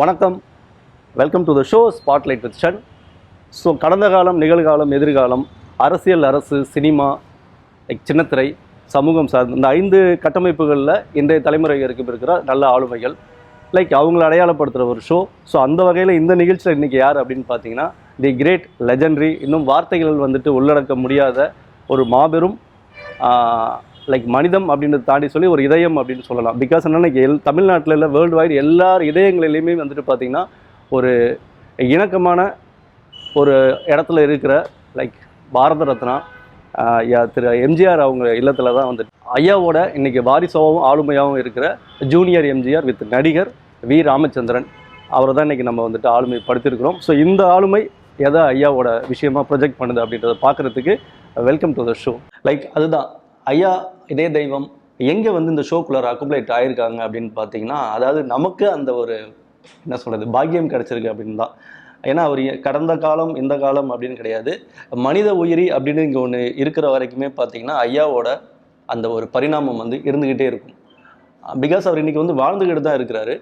வணக்கம். Welcome to the show spotlight with ஷன் so கடந்த காலம் நிகழ்காலம் எதிர்காலம் அரசியல் அரசு சினிமா லைக் சின்னத்திரை சமூகம் சார்ந்த இந்த ஐந்து கட்டமைப்புகளில் இன்றைய தலைமுறைகளுக்கு இருக்கிற நல்ல ஆளுமைகள். லைக் அவங்கள அடையாளப்படுத்துகிற ஒரு ஷோ ஸோ அந்த வகையில் இந்த நிகழ்ச்சியில் இன்றைக்கி யார் அப்படின்னு பார்த்தீங்கன்னா தி கிரேட் லெஜெண்டரி இன்னும் வார்த்தைகள் வந்துட்டு உள்ளடக்க முடியாத ஒரு மாபெரும் லைக் மனிதம் அப்படின்றத தாண்டி சொல்லி ஒரு இதயம் அப்படின்னு சொல்லலாம். பிகாஸ் என்னென்னா எல் தமிழ்நாட்டில் இல்லை வேர்ல்டு வைடு எல்லா இதயங்களிலையுமே வந்துட்டு பார்த்திங்கன்னா ஒரு இணக்கமான ஒரு இடத்துல இருக்கிற லைக் பாரத ரத்னா திரு எம்ஜிஆர் அவங்க இல்லத்தில் தான் வந்துட்டு ஐயாவோட இன்றைக்கி வாரிசாகவும் ஆளுமையாகவும் இருக்கிற ஜூனியர் எம்ஜிஆர் வித் நடிகர் வி. ராமச்சந்திரன். அவரை தான் இன்றைக்கி நம்ம வந்துட்டு ஆளுமைப்படுத்தியிருக்கிறோம். ஸோ இந்த ஆளுமை எதை ஐயாவோட விஷயமா ப்ரொஜெக்ட் பண்ணுது அப்படின்றத பார்க்குறதுக்கு welcome to the show like அதுதான். ஐயா இதே தெய்வம் எங்கே வந்து இந்த ஷோக்குள்ளே அக்குமுலேட் ஆயிருக்காங்க அப்படின்னு பார்த்தீங்கன்னா அதாவது நமக்கு அந்த ஒரு என்ன சொல்கிறது பாக்கியம் கிடைச்சிருக்கு அப்படின்னு தான். ஏன்னா அவர் கடந்த காலம் இந்த காலம் அப்படின்னு கிடையாது. மனித உயிரி அப்படின்னு இங்கே ஒன்று இருக்கிற வரைக்குமே பார்த்தீங்கன்னா ஐயாவோட அந்த ஒரு பரிணாமம் வந்து இருந்துக்கிட்டே இருக்கும். பிகாஸ் அவர் இன்றைக்கி வந்து வாழ்ந்துக்கிட்டு தான் இருக்கிறாரு.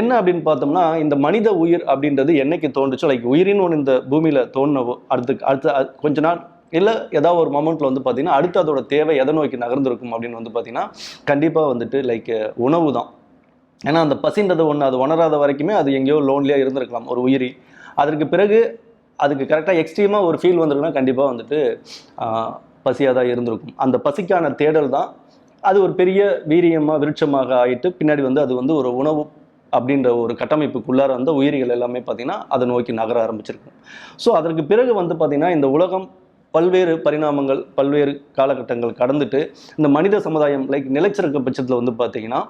என்ன அப்படின்னு பார்த்தோம்னா இந்த மனித உயிர் அப்படின்றது என்னைக்கு தோன்றுச்சோ லைக் உயிரின்னு ஒன்று இந்த பூமியில் தோணுனவோ அடுத்து அடுத்த கொஞ்ச நாள் இல்லை ஏதாவது ஒரு மொமெண்ட்டில் வந்து பார்த்தீங்கன்னா அடுத்து அதோட தேவை எதை நோக்கி நகர்ந்துருக்கும் அப்படின்னு வந்து பார்த்தீங்கன்னா கண்டிப்பாக வந்துட்டு லைக் உணவு தான் ஏன்னா அந்த பசின்றது ஒன்று அது உணராத வரைக்குமே அது எங்கேயோ லோன்லியாக இருந்திருக்கலாம் ஒரு உயிரி. அதற்கு பிறகு அதுக்கு கரெக்டாக எக்ஸ்ட்ரீமாக ஒரு ஃபீல் வந்திருக்குன்னா கண்டிப்பாக வந்துட்டு பசியாக தான் இருந்திருக்கும். அந்த பசிக்கான தேடல் தான் அது ஒரு பெரிய வீரியமாக விருட்சமாக ஆகிட்டு பின்னாடி வந்து அது வந்து ஒரு உணவு அப்படின்ற ஒரு கட்டமைப்புக்குள்ளார வந்த உயிரிகள் எல்லாமே பார்த்திங்கன்னா அதை நோக்கி நகர ஆரம்பிச்சிருக்கும். ஸோ அதற்கு பிறகு வந்து பார்த்திங்கன்னா இந்த உலகம் பல்வேறு பரிணாமங்கள் பல்வேறு காலகட்டங்கள் கடந்துட்டு இந்த மனித சமுதாயம் லைக் நிலைச்சிருக்க பட்சத்தில் வந்து பார்த்திங்கன்னா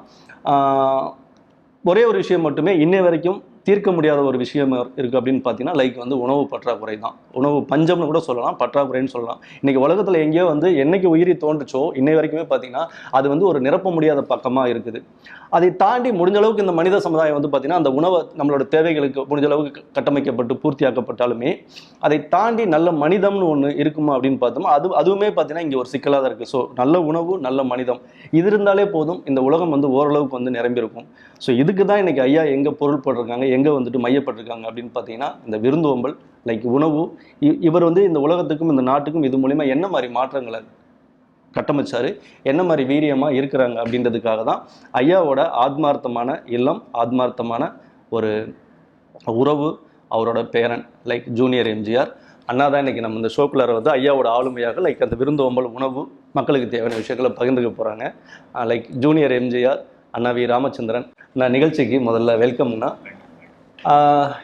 ஒரே ஒரு விஷயம் மட்டுமே இன்னை வரைக்கும் தீர்க்க முடியாத ஒரு விஷயம் இருக்குது அப்படின்னு பார்த்தீங்கன்னா லைக் வந்து உணவு பற்றாக்குறை தான். உணவு பஞ்சம்னு கூட சொல்லலாம் பற்றாக்குறைன்னு சொல்லலாம். இன்றைக்கி உலகத்தில் எங்கேயோ வந்து என்றைக்கு உயிரி தோன்றுச்சோ இன்னை வரைக்குமே பார்த்தீங்கன்னா அது வந்து ஒரு நிரப்ப முடியாத பக்கமாக இருக்குது. அதை தாண்டி முடிஞ்ச அளவுக்கு இந்த மனித சமுதாயம் வந்து பார்த்திங்கன்னா அந்த உணவை நம்மளோட தேவைகளுக்கு முடிஞ்ச அளவுக்கு கட்டமைக்கப்பட்டு பூர்த்தியாக்கப்பட்டாலுமே அதை தாண்டி நல்ல மனிதம்னு ஒன்று இருக்குமா அப்படின்னு பார்த்தோம்னா அது அதுவுமே பார்த்தீங்கன்னா இங்கே ஒரு சிக்கலாக தான் இருக்குது ஸோ நல்ல உணவு நல்ல மனிதம். இது இருந்தாலே போதும் இந்த உலகம் வந்து ஓரளவுக்கு வந்து நிரம்பியிருக்கும். ஸோ இதுக்கு தான் இன்றைக்கி ஐயா எங்கே பொருள் போட்டிருக்காங்க எங்கே வந்துட்டு மையப்பட்டிருக்காங்க அப்படின்னு பார்த்தீங்கன்னா இந்த விருந்தோம்பல் லைக் உணவு இவர் வந்து இந்த உலகத்துக்கும் இந்த நாட்டுக்கும் இது மூலிமா என்ன மாதிரி மாற்றங்களை கட்டமைச்சார் என்ன மாதிரி வீரியமாக இருக்கிறாங்க அப்படின்றதுக்காக தான் ஐயாவோட ஆத்மார்த்தமான இல்லம் ஆத்மார்த்தமான ஒரு உறவு அவரோட பேரன் லைக் ஜூனியர் எம்ஜிஆர் அண்ணா தான் இன்றைக்கி நம்ம இந்த ஷோக்குள்ளார வந்து ஐயாவோட ஆளுமையாக லைக் அந்த விருந்தோம்பல் உணவு மக்களுக்கு தேவையான விஷயங்களை பகிர்ந்துக்க போகிறாங்க லைக் ஜூனியர் எம்ஜிஆர் அண்ணா வி ராமச்சந்திரன். நான் நிகழ்ச்சிக்கு முதல்ல வெல்கம்னா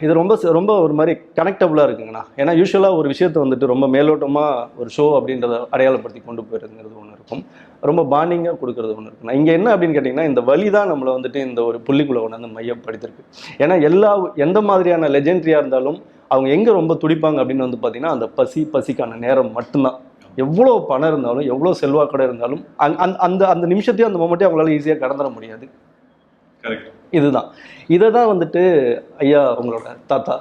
இது ரொம்ப ச- ரொம்ப ஒரு மாதிரி கனெக்டபுளாக இருக்குங்கண்ணா. ஏன்னா யூஸ்வலாக ஒரு விஷயத்தை வந்துட்டு ரொம்ப மேலோட்டமாக ஒரு ஷோ அப்படின்றத அடையாளப்படுத்தி கொண்டு போயிருங்கிறது ஒன்று இருக்கும். ரொம்ப பாண்டிங்காக கொடுக்கறது ஒன்று இருக்குண்ணா. இங்கே என்ன அப்படின்னு கேட்டிங்கன்னா இந்த வழி தான் நம்மளை வந்துட்டு இந்த ஒரு புள்ளிக்குள்ளே ஒன்று வந்து மையப்படுத்திருக்கு. ஏன்னா எல்லா எந்த மாதிரியான லெஜெண்ட்ரியாக இருந்தாலும் அவங்க எங்கே ரொம்ப துடிப்பாங்க அப்படின்னு வந்து பார்த்திங்கன்னா அந்த பசி பசிக்கான நேரம் மட்டும்தான். எவ்வளோ பணம் இருந்தாலும் எவ்வளோ செல்வாக்கடை இருந்தாலும் அந் அந்த அந்த நிமிஷத்தையும் அந்த மொமெண்ட்டையும் அவங்களால ஈஸியாக கடந்துட முடியாது. இதுதான். இதை தான் வந்துட்டு ஐயா உங்களோட தாத்தா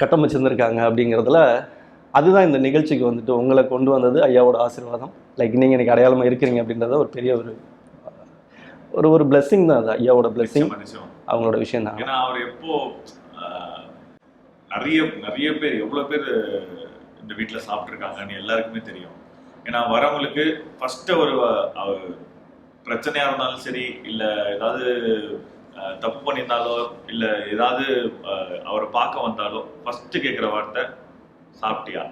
கட்டமைச்சிருந்திருக்காங்க அப்படிங்கிறதுல அதுதான் இந்த நிகழ்ச்சிக்கு வந்துட்டு உங்களை கொண்டு வந்தது ஐயாவோட ஆசீர்வாதம். லைக் நீங்கள் இன்னைக்கு அடையாளமாக இருக்கிறீங்க அப்படின்றத ஒரு பெரிய ஒரு ஒரு ஒரு பிளெஸ்ஸிங் தான் அது ஐயாவோட பிளெஸ்ஸிங் அவங்களோட விஷயம் தான். ஏன்னா அவர் எப்போ நிறைய நிறைய பேர் எவ்வளவு பேர் இந்த வீட்டுல சாப்பிட்ருக்காங்கன்னு எல்லாருக்குமே தெரியும். ஏன்னா வரவங்களுக்கு ஃபர்ஸ்ட் ஒரு அவர் பிரச்சனையா இருந்தாலும் சரி இல்ல ஏதாவது தப்பு பண்ணியிருந்தாலோ இல்ல ஏதாவது அவரை பார்க்க வந்தாலோ ஃபர்ஸ்ட் கேட்குற வார்த்தை சாப்பிட்டியா?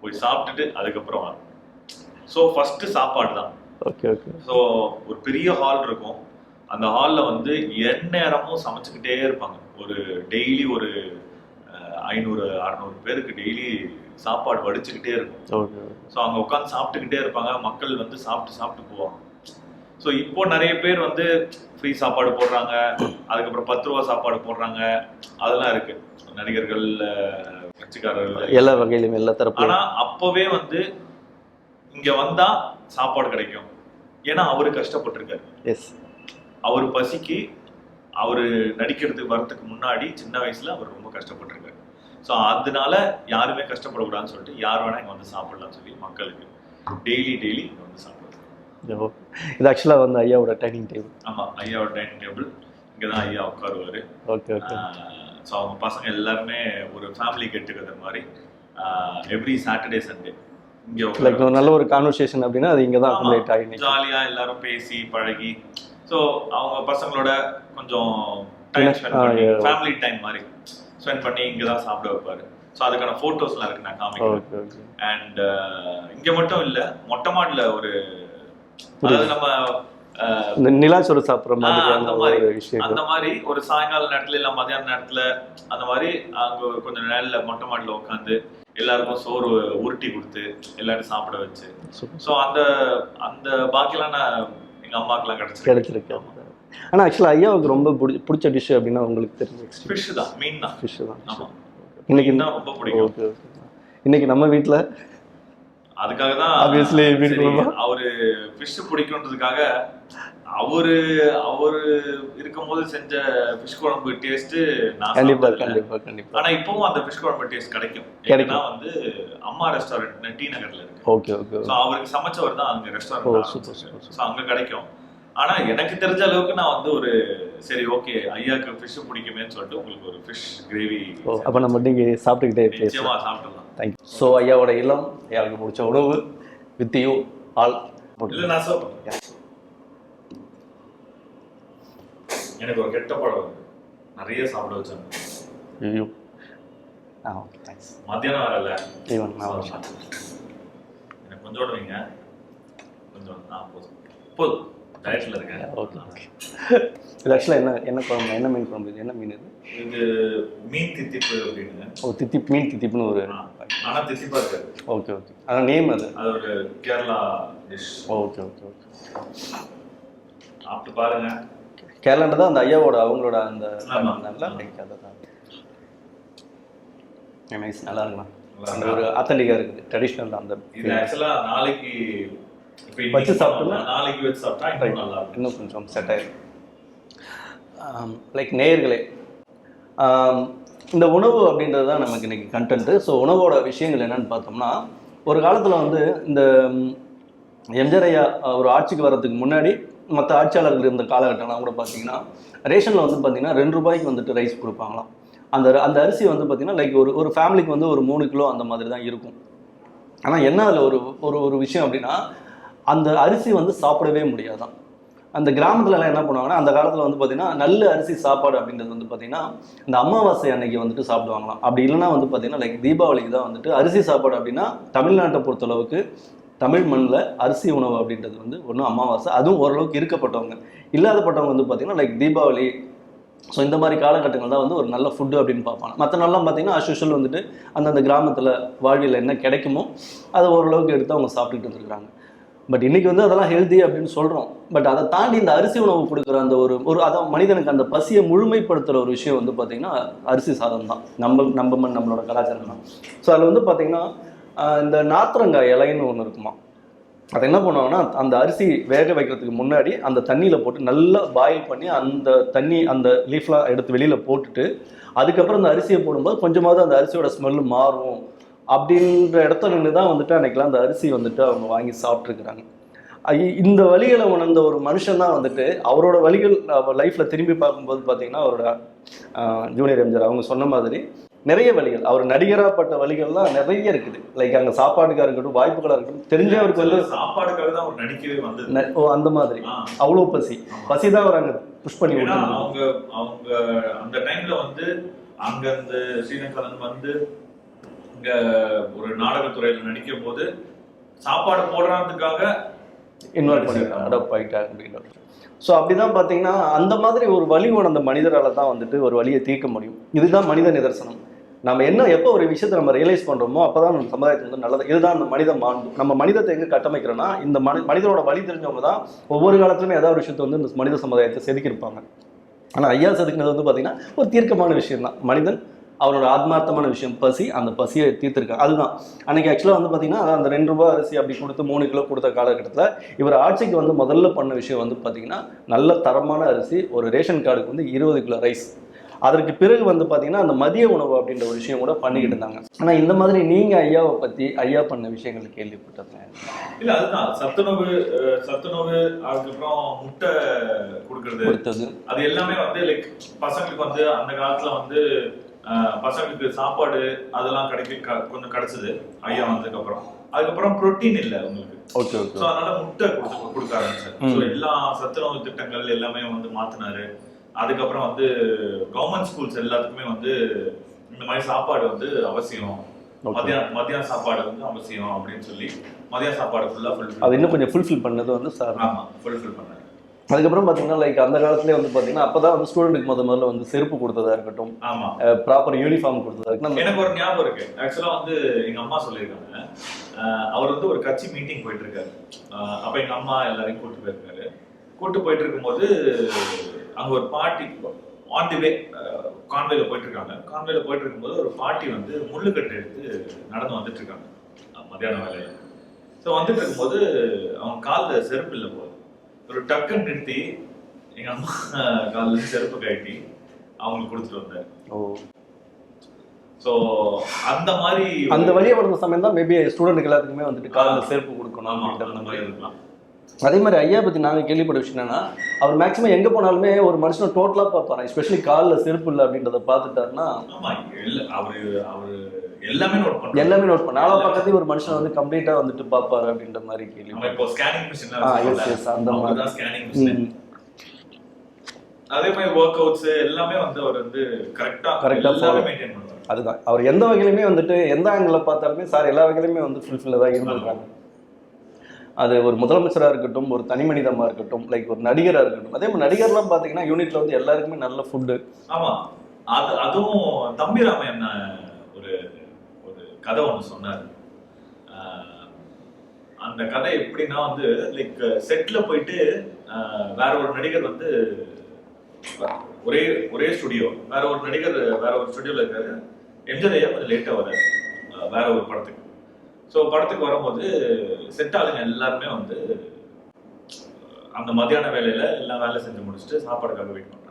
போய் சாப்பிட்டுட்டு அதுக்கப்புறம் ஸோ ஃபர்ஸ்ட் சாப்பாடு தான் ஓகே ஓகே ஸோ ஒரு பெரிய ஹால் இருக்கும். அந்த ஹாலில் வந்து எந்நேரமும் சமைச்சுக்கிட்டே இருப்பாங்க. ஒரு டெய்லி ஒரு ஐநூறு அறநூறு பேருக்கு டெய்லி சாப்பாடு வடிச்சுக்கிட்டே இருக்கும். ஸோ அங்கே உட்காந்து சாப்பிட்டுக்கிட்டே இருப்பாங்க. மக்கள் வந்து சாப்பிட்டு சாப்பிட்டு போவாங்க. ஸோ இப்போ நிறைய பேர் வந்து ஃப்ரீ சாப்பாடு போடுறாங்க. அதுக்கப்புறம் பத்து ரூபா சாப்பாடு போடுறாங்க. அதெல்லாம் இருக்கு. நடிகர்கள் கட்சிக்காரர்கள். எல்லா வகையிலும் எல்லா தரப்புலையும். ஆனா அப்பவே வந்து இங்க வந்தா சாப்பாடு கிடைக்கும். ஏன்னா அவரு கஷ்டப்பட்டிருக்காரு. எஸ் அவர் பசிக்கு அவரு நடிக்கிறதுக்கு வரதுக்கு முன்னாடி சின்ன வயசுல அவர் ரொம்ப கஷ்டப்பட்டிருக்காரு. ஸோ அதனால யாருமே கஷ்டப்படக்கூடாதுன்னு சொல்லிட்டு யார் வேணா இங்க வந்து சாப்பிடலாம்னு சொல்லி மக்களுக்கு டெய்லி டெய்லி இங்க வந்து சாப்பிடுறது இது ஆக்சுவலாக வந்து ஐயாவோட டைனிங் டேபிள் ஆமா ஐயாவோட டைனிங் டேபிள் இங்கே தான் ஐயா உட்காருவார். ஓகே ஓகே ஸோ அவங்க பசங்க எல்லாருமே ஒரு ஃபேமிலி கெட் டுகெதர் மாதிரி எவ்ரி சாட்டர்டே சண்டே இங்கே லைக் ஒரு நல்ல ஒரு கான்வர்சேஷன் அப்படின்னா அது இங்கே தான் அக்குமுலேட் ஆகி நிக்கும். ஜாலியா எல்லாரும் பேசி பழகி. ஸோ அவங்க பசங்களோட கொஞ்சம் டைம் ஸ்பெண்ட். ஃபேமிலி டைம் மாதிரி. ஸ்பெண்ட் பண்ணி இங்கே தான் சாப்பிட வைப்பாரு ஸோ அதுக்கான ஃபோட்டோஸ்லாம் இருக்கு நான் காமிக்கிறேன் அண்ட் இங்க மட்டும் இல்ல மொட்டை மாடில ஒரு. அதாவது நம்ம இந்த நிலாச்சோறு சாப்பிட்ற அந்த மாதிரி. ஒரு விஷயம் அந்த மாதிரி ஒரு சாயங்கால நேரத்துல இல்ல மதியான நேரத்துல அந்த மாதிரி அங்க கொஞ்சம் நேரில் மொட்டை மாடில உட்காந்து எல்லாருக்கும் சோறு உருட்டி கொடுத்து எல்லாரும் சாப்பிட வச்சு. ஸோ அந்த அந்த பாக்கியெல்லாம் நான் எங்க அம்மாக்கெல்லாம் கிடைச்சிருக்கு கிடைச்சிருக்கு ஆனால் ஆக்சுவலாக ஐயாவுக்கு ரொம்ப பிடி பிடிச்ச டிஷ் அப்படின்னா உங்களுக்கு தெரிஞ்ச ஃபிஷ் தான் மீன் தான். ஃபிஷ் தான். இன்னைக்கு மீன் தான் ரொம்ப பிடிக்கும். Okay okay. இன்னைக்கு நம்ம வீட்டில் அதுக்காக தான் Obviously, சரி, வீட்டுக்குள்ள. அவரு ஃபிஷ் பிடிக்கும்ன்றதுக்காக அவரு அவரு இருக்கும்போது செஞ்ச ஃபிஷ் குழம்பு டேஸ்ட் நான் கண்டிப்பாக சாப்பிட்டதில்ல. கண்டிப்பாக கண்டிப்பாக ஆனா இப்பவும் அந்த ஃபிஷ் குழம்பு டேஸ்ட் கிடைக்கும். கிடைக்கும். வந்து அம்மா ரெஸ்டாரண்ட் டி நகர்ல இருக்கு. ஓகே ஓகே ஸோ அவருக்கு சமைச்சவர் தான் அங்க ரெஸ்டாரண்ட் ஸோ அங்க கிடைக்கும். ஆனா எனக்கு தெரிஞ்ச அளவுக்கு நான் வந்து ஒரு சரி ஓகே ஐயாக்கு ஃபிஷ் பிடிக்குமேன்னு சொல்லிட்டு உங்களுக்கு ஒரு ஃபிஷ் கிரேவி அப்போ நம்ம நீங்கள் சாப்பிட்டுக்கிட்டே நிச்சயமா சாப்பிடலாம் தேங்க்யூ ஸோ ஐயாவோட இல்லம் ஐயாவுக்கு பிடிச்ச உணவு வித் யூ ஆல் இல்ல நான் சாப்பிடுறேன் எனக்கு ஒரு கெட்ட இருக்கு. நிறைய சாப்பிட வச்சாங்க. யூ ஆ ஓகே தேங்க்ஸ் மத்தியானம் வரல. எனக்கு கொஞ்சோட வைங்க. கொஞ்சம் ஆ போதும். போதும். டயட்ல இருக்கேன். ஓகே ஓகே இது ஆக்சுவலாக என்ன என்ன குழம்பு என்ன மீன் குழம்பு இது? என்ன மீன் இது? இது மீன் தித்திப்பு அப்படின்னு. ஓ தித்திப் மீன் தித்திப்புன்னு ஒரு ஆ. ஆனா தித்திப்பா இருக்காது. ஓகே ஓகே அதான் நேம் அது? அது ஒரு Kerala dish okay okay okay சாப்பிட்டு பாருங்க. கேரளாண்ட தான் அந்த ஐயாவோட அவங்களோட அந்த. நல்லா அதை தான் நைஸ் நல்லா அந்த ஒரு ஆத்தன்டிக்காக இருக்குது. ட்ரெடிஷ்னல் அந்த இது ஆக்சுவலா நாளைக்கு வச்சு சாப்பிட்டோம்னா? நாளைக்கு வச்சு சாப்பிட்டா இன்னும் கொஞ்சம் செட் ஆயிடும் லைக் நேயர்களே ஆம், இந்த உணவு அப்படின்றது தான் நமக்கு இன்னைக்கு கண்டென்ட்டு ஸோ உணவோட விஷயங்கள் என்னன்னு பார்த்தோம்னா ஒரு காலத்தில் வந்து இந்த ஐயா அஹ், ஒரு ஆட்சிக்கு வர்றதுக்கு முன்னாடி மற்ற ஆட்சியாளர்கள் இருந்த காலகட்டம்லாம் கூட பார்த்தீங்கன்னா ரேஷனில் வந்து பார்த்தீங்கன்னா ரெண்டு ரூபாய்க்கு வந்துட்டு ரைஸ் கொடுப்பாங்களாம். அந்த அந்த அரிசி வந்து பார்த்தீங்கன்னா லைக் ஒரு ஒரு ஃபேமிலிக்கு வந்து ஒரு மூணு கிலோ அந்த மாதிரி தான் இருக்கும். ஆனால் என்ன அதில் ஒரு ஒரு ஒரு விஷயம் அப்படின்னா அந்த அரிசி வந்து சாப்பிடவே முடியாதான். அந்த கிராமத்துலலாம் என்ன பண்ணுவாங்கன்னா அந்த காலத்தில் வந்து பார்த்தீங்கன்னா நல்ல அரிசி சாப்பாடு அப்படின்றது வந்து பார்த்தீங்கன்னா இந்த அமாவாசை அன்னைக்கு வந்துட்டு சாப்பிடுவாங்களாம். அப்படி இல்லைன்னா வந்து பார்த்தீங்கன்னா லைக் தீபாவளிக்கு தான் வந்துட்டு அரிசி சாப்பாடு அப்படின்னா தமிழ்நாட்டை பொறுத்தளவுக்கு தமிழ் மண்ணில் அரிசி உணவு அப்படின்றது வந்து ஒன்றும் அமாவாசை அதுவும் ஓரளவுக்கு இருக்கப்பட்டவங்க. இல்லாதப்பட்டவங்க வந்து பார்த்தீங்கன்னா லைக் தீபாவளி ஸோ இந்த மாதிரி காலகட்டங்கள் தான் வந்து ஒரு நல்ல ஃபுட்டு அப்படின்னு பார்ப்பாங்க. மற்ற நாள்லாம் பார்த்தீங்கன்னா அஸ்யூஷுவல் வந்துட்டு அந்தந்த கிராமத்தில் வாழ்வியல் என்ன கிடைக்குமோ அதை ஓரளவுக்கு எடுத்து அவங்க சாப்பிட்டுட்டு இருந்திருக்காங்க பட் இன்னைக்கு வந்து அதெல்லாம் ஹெல்தி அப்படின்னு சொல்கிறோம் பட் அதை தாண்டி இந்த அரிசி உணவு கொடுக்குற அந்த ஒரு ஒரு அதான் மனிதனுக்கு அந்த பசியை முழுமைப்படுத்துகிற ஒரு விஷயம் வந்து பார்த்திங்கன்னா அரிசி சாதம் தான். நம்ம நம்ம நம்மளோட கலாச்சாரம் தான். ஸோ அதில் வந்து பார்த்திங்கன்னா இந்த நாத்திரங்காய் இலைன்னு ஒன்று இருக்குமா? அதை என்ன பண்ணுவாங்கன்னா அந்த அரிசி வேக வைக்கிறதுக்கு முன்னாடி அந்த தண்ணியில் போட்டு நல்லா பாயில் பண்ணி அந்த தண்ணி அந்த லீஃப்லாம் எடுத்து வெளியில் போட்டுட்டு அதுக்கப்புறம் அந்த அரிசியை போடும்போது கொஞ்சமாவது அந்த அரிசியோட ஸ்மெல்லு மாறும். அப்படின்ற இடத்துல நின்று தான் வந்துட்டு அன்னைக்கெல்லாம் அந்த அரிசி வந்துட்டு அவங்க வாங்கி சாப்பிட்ருக்குறாங்க இந்த வழிகளை உணர்ந்த ஒரு மனுஷன் தான் வந்துட்டு அவரோட வழிகள் லைஃப்பில் திரும்பி பார்க்கும்போது பார்த்தீங்கன்னா அவரோட ஜூனியர் எம்ஜிஆர் அவங்க சொன்ன மாதிரி நிறைய வழிகள். அவர் நடிகராகப்பட்ட வழிகள்லாம் நிறைய இருக்குது. லைக் அங்கே சாப்பாடுக்காக இருக்கட்டும் வாய்ப்புகளாக இருக்கட்டும் தெரிஞ்சவருக்கு வந்து சாப்பாடுக்காக தான் அவர் நடிக்கவே வந்தது. ந- ஓ அந்த மாதிரி. அவ்வளோ பசி. பசி தான் அவர் அங்கே புஷ் பண்ணி அவங்க அவங்க அந்த டைம்ல வந்து அங்க இருந்து ஸ்ரீலங்கால வந்து ஒரு நாடகத்துறையில நடிக்கும் போது சாப்பாடு போடுறதுக்காக இன்வால்வ் பண்ணி அடாப்ட் ஆகிட்டாங்க அப்படின்னு. ஸோ அப்படிதான் பார்த்தீங்கன்னா அந்த மாதிரி ஒரு வழி உணர்ந்த மனிதரால தான் வந்துட்டு ஒரு வழியை தீர்க்க முடியும். இதுதான் மனித நிதர்சனம். நம்ம என்ன எப்போ ஒரு விஷயத்தை நம்ம ரியலைஸ் பண்ணுறோமோ அப்போ தான் நம்ம சமுதாயத்துக்கு வந்து நல்லது. இதுதான் அந்த மனித மாண்பு. நம்ம மனிதத்தை எங்கே கட்டமைக்கிறோன்னா இந்த மனி மனிதனோட வழி தெரிஞ்சவங்க தான் ஒவ்வொரு காலத்துலையும் ஏதாவது ஒரு விஷயத்தை வந்து இந்த மனித சமுதாயத்தை செதுக்கியிருப்பாங்க. ஆனால் ஐயா செதுக்கினது வந்து பார்த்தீங்கன்னா ஒரு தீர்க்கமான விஷயம் தான் மனிதன் அவரோட ஆத்மார்த்தமான விஷயம் பசி அந்த பசியை தீர்த்திருக்காங்க அதுதான். அன்னைக்கு ஆக்சுவலாக வந்து பார்த்தீங்கன்னா அந்த ரெண்டு ரூபாய் அரிசி அப்படி கொடுத்து மூணு கிலோ கொடுத்த காலகட்டத்தில் இவர் ஆட்சிக்கு வந்து முதல்ல பண்ண விஷயம் வந்து பார்த்தீங்கன்னா நல்ல தரமான அரிசி ஒரு ரேஷன் கார்டுக்கு வந்து இருபது கிலோ ரைஸ். அதற்கு பிறகு வந்து பார்த்தீங்கன்னா அந்த மதிய உணவு அப்படின்ற ஒரு விஷயம் கூட பண்ணிக்கிட்டு இருந்தாங்க. ஆனால் இந்த மாதிரி நீங்கள் ஐயாவை பற்றி ஐயா பண்ண விஷயங்கள் கேள்விப்பட்டதுங்க. இல்ல அதுதான். சத்துணவு சத்துணவு அதுக்கப்புறம் முட்டை கொடுக்கறது. அது எல்லாமே வந்து லைக் பசங்களுக்கு வந்து அந்த காலத்துல வந்து பசங்களுக்கு சாப்பாடு அதெல்லாம் கிடைக்க கொஞ்சம் கிடைச்சது ஐயா வந்ததுக்கு அப்புறம் அதுக்கப்புறம் புரோட்டீன் இல்ல உங்களுக்கு ஓகே ஓகே. ஸோ அதனால முட்டை கொடுத்து கொடுக்க ஆரம்பிச்சாரு. ஸோ எல்லா சத்துணவு திட்டங்கள் எல்லாமே வந்து மாத்தினாரு. அதுக்கப்புறம் வந்து கவர்மெண்ட் ஸ்கூல்ஸ் எல்லாத்துக்குமே வந்து இந்த மாதிரி சாப்பாடு வந்து அவசியம். ஓகே. மத்தியானம் மத்தியான சாப்பாடு வந்து அவசியம் அப்படின்னு சொல்லி மதியான சாப்பாடு ஃபுல்லா அது ஃபுல் இன்னும் கொஞ்சம் ஃபுல்ஃபில் பண்ணது வந்து சார். ஆமா ஃபுல்ஃபில் பண்ணாரு. அதுக்கப்புறம் பார்த்தீங்கன்னா லைக் அந்த காலத்துலேயே வந்து பார்த்தீங்கன்னா அப்போ தான் வந்து ஸ்டூடெண்ட்டுக்கு முத முதல்ல வந்து செருப்பு கொடுத்ததா இருக்கட்டும் ஆமா. ப்ராப்பர் யூனிஃபார்ம் கொடுத்ததா இருக்கட்டும் எனக்கு ஒரு ஞாபகம் இருக்கு. ஆக்சுவலா வந்து எங்க அம்மா சொல்லியிருக்காங்க. அவர் வந்து ஒரு கட்சி மீட்டிங் போயிட்டு இருக்காரு அப்ப எங்க அம்மா எல்லாரையும் கூட்டு போயிருக்காரு. கூட்டு போயிட்டு இருக்கும்போது அங்க ஒரு பாட்டி ஆன் தி வே கான்வேல போயிட்டு இருக்காங்க கான்வேல போயிட்டு இருக்கும்போது ஒரு பாட்டி வந்து முள்ளுக்கட்டு எடுத்து நடந்து வந்துட்டு இருக்காங்க மத்தியான வேலையில. ஸோ வந்துட்டு இருக்கும்போது அவங்க காலில் செருப்பு இல்லை ஒரு டக்குன்னு நிறுத்தி எங்க அம்மா காலில் செருப்பு கழட்டி அவங்களுக்கு கொடுத்துட்டு வந்தாரு. ஓ. ஸோ அந்த மாதிரி அந்த வழியை வந்த சமயம் தான் மேபி ஸ்டூடெண்ட்டுக்கு எல்லாத்துக்குமே வந்துட்டு காலில் செருப்பு கொடுக்கணும் அந்த மாதிரி. இருக்கலாம். அதே மாதிரி ஐயா பற்றி நாங்கள் கேள்விப்பட்ட விஷயம் என்னன்னா அவர் மேக்ஸிமம் எங்கே போனாலுமே ஒரு மனுஷனை டோட்டலாக பார்ப்பாரு. எஸ்பெஷலி காலில் செருப்பு இல்லை அப்படின்றத பார்த்துட்டாருன்னா அவரு அவரு எல்லாமே நோட் பண்றாரு எல்லாமே நோட் பண்ண. நாலா பக்கத்தையும் ஒரு மனுஷன் வந்து கம்ப்ளீட்டாக வந்துட்டு பார்ப்பாரு அப்படின்ற மாதிரி கேள்வி. இப்போ ஸ்கேனிங் மிஷின் அந்த மாதிரி. Scanning machine. அதே மாதிரி ஒர்க் அவுட்ஸ் எல்லாமே வந்து அவர் வந்து கரெக்டா ஆ எல்லாமே. மெயின்டைன் பண்ணுவார். அதுதான். அவர் எந்த வகையிலுமே வந்துட்டு எந்த ஆங்கிளில் பார்த்தாலுமே சார் எல்லா வகையிலுமே வந்து ஃபுல்ஃபில்லாக தான் இருந்திருக்காங்க. அது ஒரு முதலமைச்சராக இருக்கட்டும் ஒரு தனி மனிதமாக இருக்கட்டும் லைக் ஒரு நடிகராக இருக்கட்டும். அதே மாதிரி நடிகர்லாம் பார்த்தீங்கன்னா யூனிட்ல வந்து எல்லாருக்குமே நல்ல ஃபுட்டு ஆமா. அது அதுவும் தம்பிராம என்ன ஒரு ஒரு கதை ஒன்று சொன்னார். அந்த கதை எப்படின்னா வந்து லைக் செட்டில் போயிட்டு வேற ஒரு நடிகர் வந்து ஒரே ஒரே ஸ்டுடியோ வேற ஒரு நடிகர் வேற ஒரு ஸ்டுடியோவில் இருக்காரு. எம்ஜிஆர் ஐயா கொஞ்சம் லேட்டாக வர வேற ஒரு படத்துக்கு. ஸோ படத்துக்கு வரும்போது செட் ஆளுங்க எல்லாருமே வந்து அந்த மத்தியான வேலையில் எல்லாம் வேலை செஞ்சு முடிச்சுட்டு சாப்பாடுக்காக வெயிட் பண்ணுவோம்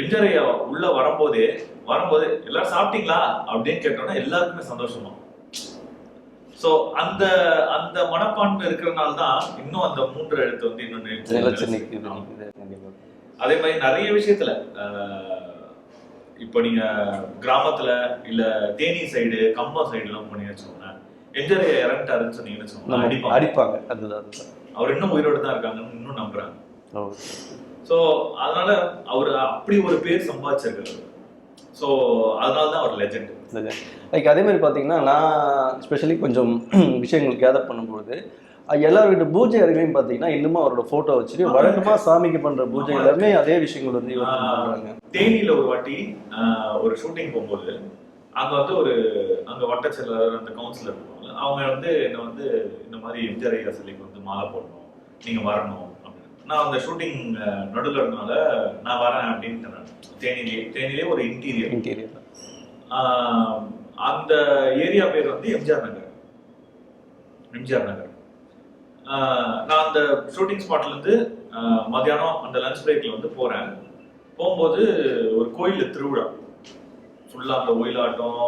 எம்ஜிஆர் ஐயா உள்ள வரும்போதே வரும்போது எல்லாரும் சாப்பிட்டீங்களா? அப்படின்னு கேட்டோம்னா எல்லாருக்குமே சந்தோஷமா. சோ அந்த அந்த மனப்பான்மை இருக்கிறனால தான் இன்னும் அந்த மூன்று எழுத்து வந்து கண்டிப்பா. அதே மாதிரி நிறைய விஷயத்துல இப்போ நீங்க கிராமத்துல இல்ல தேனி சைடு கம்பம் சைடு எல்லாம் போனீங்கன்னு வச்சுக்கோங்க எம்ஜிஆர் இறந்துட்டாருன்னு சொன்னீங்கன்னு வச்சுக்கோங்க அடிப்பாங்க. அதுதான் அவர் இன்னும் உயிரோடு தான் இருக்காங்கன்னு இன்னும் நம்புறாங்க. ஸோ அதனால அவர் அப்படி ஒரு பேர் சம்பாதிச்சிருக்காரு. ஸோ அதனால தான் அவர் லெஜெண்ட் லைக் அதே மாதிரி பார்த்தீங்கன்னா நான் ஸ்பெஷலி கொஞ்சம் விஷயங்கள் கேதர் பண்ணும்பொழுது அஹ் எல்லார் வீட்டு பூஜை அறைகளையும் பார்த்தீங்கன்னா இன்னும் அவரோட ஃபோட்டோ வச்சுட்டு வழக்கமாக சாமிக்கு பண்ணுற பூஜை எல்லாமே அதே விஷயங்கள் வந்து பண்ணுறாங்க தேனியில ஒரு வாட்டி ஒரு ஷூட்டிங் போகும்போது அங்க வந்து ஒரு அங்க வட்ட செயலர் அந்த கவுன்சிலர் இருப்பாங்க. அவங்க வந்து என்ன வந்து இந்த மாதிரி எம்ஜிஆர் ஐயா சிலைக்கு வந்து மாலை போடணும். நீங்க வரணும். நான் அந்த ஷூட்டிங் நடுவில் இருந்தனால நான் வரேன் அப்படின்ட்டு தேனிலே தேனிலே ஒரு இன்டீரியர் இன்டீரியர் அந்த ஏரியா பேர் வந்து எம்ஜிஆர் நகர். எம்ஜிஆர் நகர். நான் அந்த ஷூட்டிங் ஸ்பாட்ல இருந்து ஆஹ் மத்தியானம் அந்த லஞ்ச் பிரேக்ல வந்து போறேன். போகும்போது ஒரு கோயில்ல திருவிழா. ஃபுல்லா அந்த ஒயிலாட்டம்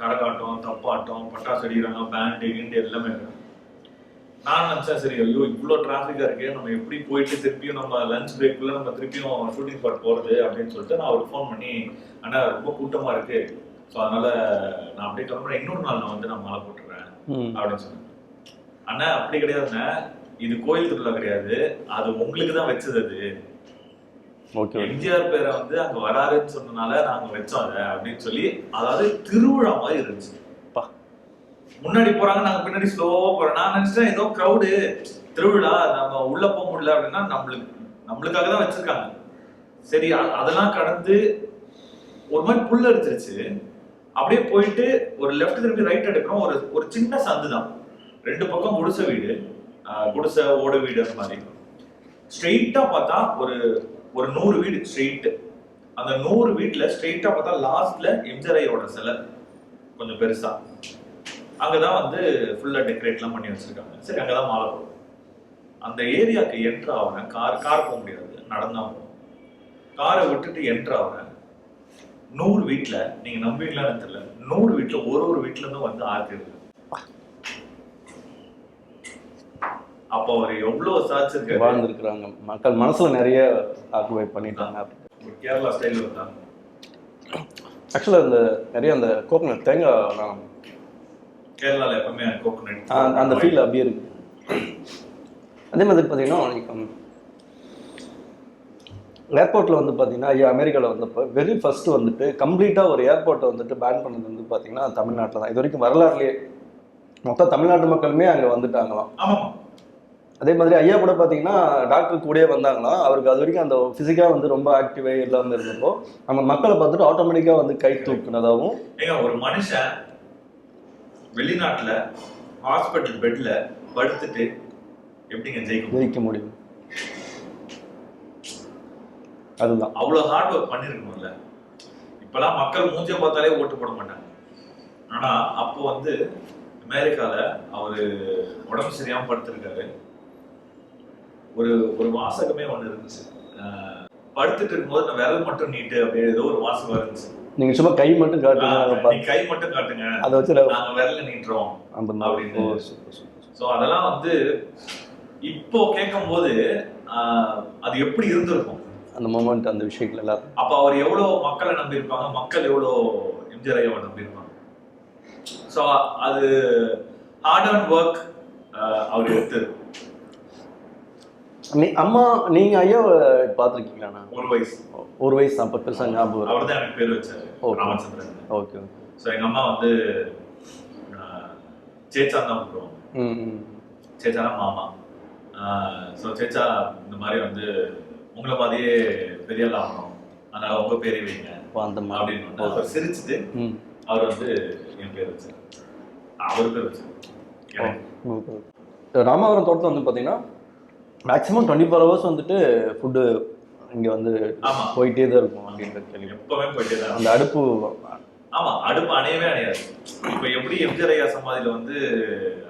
கரகாட்டம் தப்பாட்டம் பட்டாசு அடிக்கிறாங்க பேண்டு கிண்டு எல்லாமே இருக்கு. நான் நினைச்சேன் சரி ஐயோ இவ்வளோ டிராஃபிக்கா இருக்கு நம்ம எப்படி போயிட்டு திருப்பியும் நம்ம லஞ்ச் பிரேக்குள்ள நம்ம திருப்பியும் ஷூட்டிங் ஸ்பாட் போறது அப்படின்னு சொல்லிட்டு நான் அவருக்கு ஃபோன் பண்ணி அண்ணா ரொம்ப கூட்டமா இருக்கு. ஸோ அதனால நான் அப்படியே கிளம்புறேன். இன்னொரு நாள் நான் வந்து நான் மாலை போட்டுறேன். அப்படின்னு சொன்னேன் அண்ணா அப்படி கிடையாதுண்ணா. இது கோயில் திருவிழா கிடையாது. அது உங்களுக்கு தான் வச்சது அது. எம்ஜிஆர் பேரை வந்து அங்க வராருன்னு சொன்னனால நாங்க வச்சோம் அதை அப்படின்னு சொல்லி அதாவது திருவிழா மாதிரி இருந்துச்சு. முன்னாடி போறாங்க நாங்க பின்னாடி ஸ்லோவா போறோம். நான் நினைச்சேன் ஏதோ க்ரௌடு திருவிழா நம்ம உள்ள போக முடியல அப்படின்னா நம்மளுக்கு நம்மளுக்காக தான் வச்சிருக்காங்க. சரி அதெல்லாம் கடந்து ஒரு மாதிரி புல் அடிச்சிருச்சு. அப்படியே போயிட்டு ஒரு லெஃப்ட் திரும்பி ரைட் எடுக்கிறோம். ஒரு ஒரு சின்ன சந்து தான். ரெண்டு பக்கம் குடிசை வீடு. குடிசை ஓடு வீடு அந்த மாதிரி. ஸ்ட்ரெயிட்டா பார்த்தா ஒரு ஒரு நூறு வீடு ஸ்ட்ரெயிட் அந்த நூறு வீட்டுல ஸ்ட்ரெயிட்டா பார்த்தா லாஸ்ட்ல எம்ஜிஆரையோட சிலை. கொஞ்சம் பெருசா. அங்கதான் வந்து ஃபுல்லா டெக்கரேட்லாம் பண்ணி வச்சிருக்காங்க. சரி அங்கதான் மாலை போடும் அந்த ஏரியாக்கு என்ட்ரு ஆகுறேன் கார் கார் போக முடியாது. நடந்தா போகும் காரை விட்டுட்டு என்ட்ரு ஆகுறேன் நூறு வீட்ல நீங்க நம்புவீங்களான்னு தெரியல. நூறு வீட்ல ஒரு ஒரு வீட்ல இருந்தும் வந்து ஆர்த்தி இருக்கு அப்போ அவர் எவ்வளவு சாதிச்சிருக்காரு வாழ்ந்துருக்குறாங்க. மக்கள் மனசுல நிறைய ஆக்குபை பண்ணிட்டாங்க. கேரளா ஸ்டைல் வந்தாங்க ஆக்சுவலாக இந்த நிறைய அந்த கோகனட் தேங்காய் நான் கேரளால எப்பவுமே கோகோனட் அந்த ஃபீல் அப்படியே இருக்கு. அதே மாதிரி பார்த்தீங்கன்னா ஏர்போர்ட்டில் வந்து பார்த்தீங்கன்னா ஐயா அமெரிக்காவில் வந்தப்போ வெரி ஃபர்ஸ்ட் வந்துட்டு கம்ப்ளீட்டாக ஒரு ஏர்போர்ட்டை வந்துட்டு பேன் பண்ணது வந்து பார்த்தீங்கன்னா தமிழ்நாட்டில் தான். இது வரைக்கும் வரலாறுலேயே மொத்தம் தமிழ்நாட்டு மக்களுமே அங்கே வந்துட்டாங்களாம். அதே மாதிரி ஐயா கூட பார்த்தீங்கன்னா டாக்டர் கூடயே வந்தாங்களாம். அவருக்கு அது வரைக்கும் அந்த ஃபிசிக்காக வந்து ரொம்ப ஆக்டிவே இல்லாமல் இருந்தப்போ நம்ம மக்களை பார்த்துட்டு ஆட்டோமேட்டிக்காக வந்து கை தூக்குனதாகவும் ஒரு மனுஷன் வெளிநாட்டுல ஹாஸ்பிட்டல் பெட்ல படுத்துட்டு எப்படிங்க ஜெயிக்க? ஜெயிக்க முடியும். அதுதான். அவ்வளவு ஹார்ட் ஒர்க் பண்ணிருக்கணும்ல. இப்பெல்லாம் மக்கள் மூஞ்ச பார்த்தாலே ஓட்டு போட மாட்டாங்க. ஆனா அப்போ வந்து அமெரிக்கால அவரு உடம்பு சரியாம படுத்திருக்காரு. ஒரு ஒரு வாசகமே ஒண்ணு இருந்துச்சு. படுத்துட்டு இருக்கும்போது நான் விரல் மட்டும் நீட்டு அப்படியே ஏதோ ஒரு வாசகம் இருந்துச்சு. நீங்க சும்மா கை மட்டும் காட்டுங்க கை மட்டும் காட்டுங்க. அதை வச்சு நாங்க விரல நீட்டுறோம் அந்த மாதிரி. சோ அதெல்லாம் வந்து இப்போ கேட்கும்போது ஆஹ் அது எப்படி இருந்திருக்கும்? அந்த மொமெண்ட் அந்த விஷயங்கள் எல்லாம் அப்ப அவர் எவ்வளவு மக்களை நம்பியிருப்பாங்க? மக்கள் எவ்வளவு எம்ஜிஆர் ஐயாவை நம்பியிருப்பாங்க? ஸோ அது ஹார்ட் அண்ட் ஒர்க் அவர் எடுத்து நீ அம்மா நீங்க ஐயாவை பார்த்துருக்கீங்களாண்ணா ஒரு வயசு. ஒரு வயசு அப்போ பெருசா ஞாபகம் அவர் தான் எனக்கு பேர் வச்சாரு. ராமச்சந்திரன். Okay okay. ஸோ எங்க அம்மா வந்து ஆஹ், சேச்சான் தான் ம் சேச்சானா மாமா. ஸோ சேச்சா இந்த மாதிரி வந்து உங்களை மாதிரியே பெரிய ஆள் ஆகணும். அதனால உங்க பேரே வைங்க. அப்படின்னு அவர் சிரிச்சுட்டு அவர் வந்து என் பேர் வச்சார். அவர் பேர் வச்சார். ராமாவரம் தோட்டத்தில் வந்து பார்த்தீங்கன்னா மேக்ஸிமம் டுவெண்ட்டி ஃபோர் ஹவர்ஸ் வந்துட்டு ஃபுட்டு இங்கே வந்து போயிட்டே தான் இருக்கும் அப்படின்ற கேள்வி. எப்பவுமே போயிட்டே தான் அந்த அடுப்பு ஆமா அடுப்பு அணையவே அணையாது. இப்ப எப்படி எம்ஜிஆர் ஐயா சமாதியில வந்து